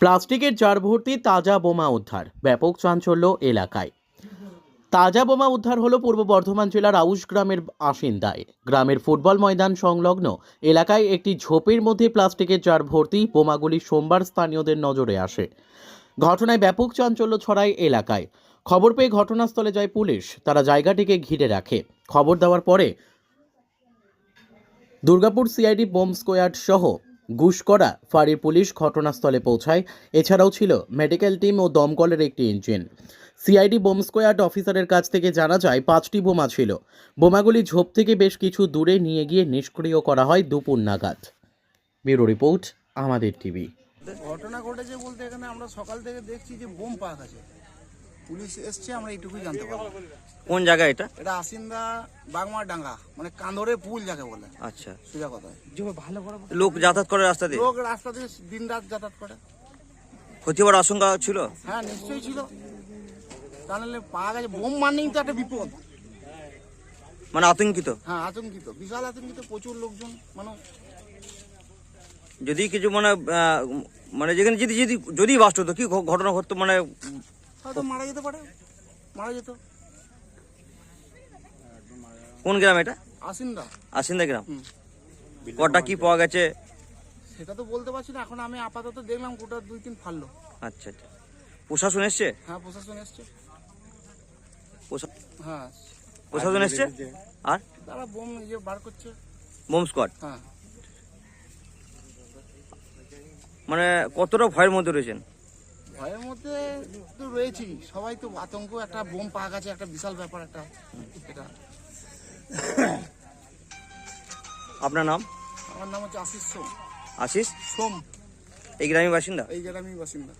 প্লাস্টিকের জার ভর্তি তাজা বোমা উদ্ধার, ব্যাপক চাঞ্চল্য এলাকায়। তাজা বোমা উদ্ধার হলো পূর্ব বর্ধমান জেলার আউশ গ্রামের বাসিন্দায়। গ্রামের ফুটবল ময়দান সংলগ্ন এলাকায় একটি ঝোপের মধ্যে প্লাস্টিকের জার ভর্তি বোমাগুলি সোমবার স্থানীয়দের নজরে আসে। ঘটনায় ব্যাপক চাঞ্চল্য ছড়ায় এলাকায়। খবর পেয়ে ঘটনাস্থলে যায় পুলিশ। তারা জায়গাটিকে ঘিরে রাখে। খবর দেওয়ার পরে দুর্গাপুর সিআইডি বোম স্কোয়াড সহ গুসকরা ফাঁড়ির পুলিশ ঘটনাস্থলে পৌঁছায়। এছাড়াও ছিল মেডিকেল টিম ও দমকলের একটি ইঞ্জিন। সিআইডি বোম স্কোয়াড অফিসারের কাছ থেকে জানা যায়, পাঁচটি বোমা ছিল। বোমাগুলি ঝোপ থেকে বেশ কিছু দূরে নিয়ে গিয়ে নিষ্ক্রিয় করা হয় দুপুর নাগাদ। ব্যুরো রিপোর্ট, আমাদের টিভি। ঘটনা ঘটেছে বলতে এখানে আমরা সকাল থেকে দেখছি যে বোম পাক আছে। পুলিশ এসছে আমরা এইটুকুই জানতে পারলাম কোন জায়গা এটা? এটা আসিন্দা বাগমার ডাঙ্গা মানে কান্দরে পুল যাকে বলে। আচ্ছা। সোজা কথায়। লোক যাতায়াত করে রাস্তা দিয়ে? লোক রাস্তা দিয়ে দিন রাত যাতায়াত করে। ক্ষতি হওয়ার আশঙ্কা ছিল? হ্যাঁ নিশ্চয়ই ছিল। তাহলে পাওয়া গেছে বোম মানেই তো একটা বিপদ। মানে আতঙ্কিত? হ্যাঁ আতঙ্কিত। বিশাল আতঙ্কিত প্রচুর লোকজন মানে যদি কিছু মানে মানে যেখানে যদি যদি যদি বাস্ট হতো কি ঘটনা ঘটতো? মানে হয়তো মারা যেতে পারে। মারা যেত। কোন গ্রাম এটা? আসিন্দা আসিন্দা গ্রাম। কটা কি পাওয়া গেছে? সেটা তো বলতে পারছি না এখন আমি আপাতত দেখলাম গোটা দুই তিন ফাললো। আচ্ছা আচ্ছা। প্রশাসন এসছে? হ্যাঁ প্রশাসন এসছে। প্রশা- হ্যাঁ। প্রশাসন এসছে? আর? তারা বোম ইয়ে বার করছে। Bomb squad? হ্যাঁ। মানে কতটা ভয়ের মধ্যে রয়েছেন? ভয়ের মধ্যে তো রয়েছি সবাই তো আতঙ্ক একটা বোম পাক আছে একটা বিশাল ব্যাপার একটা। এটা। আপনার নাম? আমার নাম হচ্ছে আশিস সোম। আশিস? সোম। এই গ্রামের বাসিন্দা? এই গ্রামের বাসিন্দা।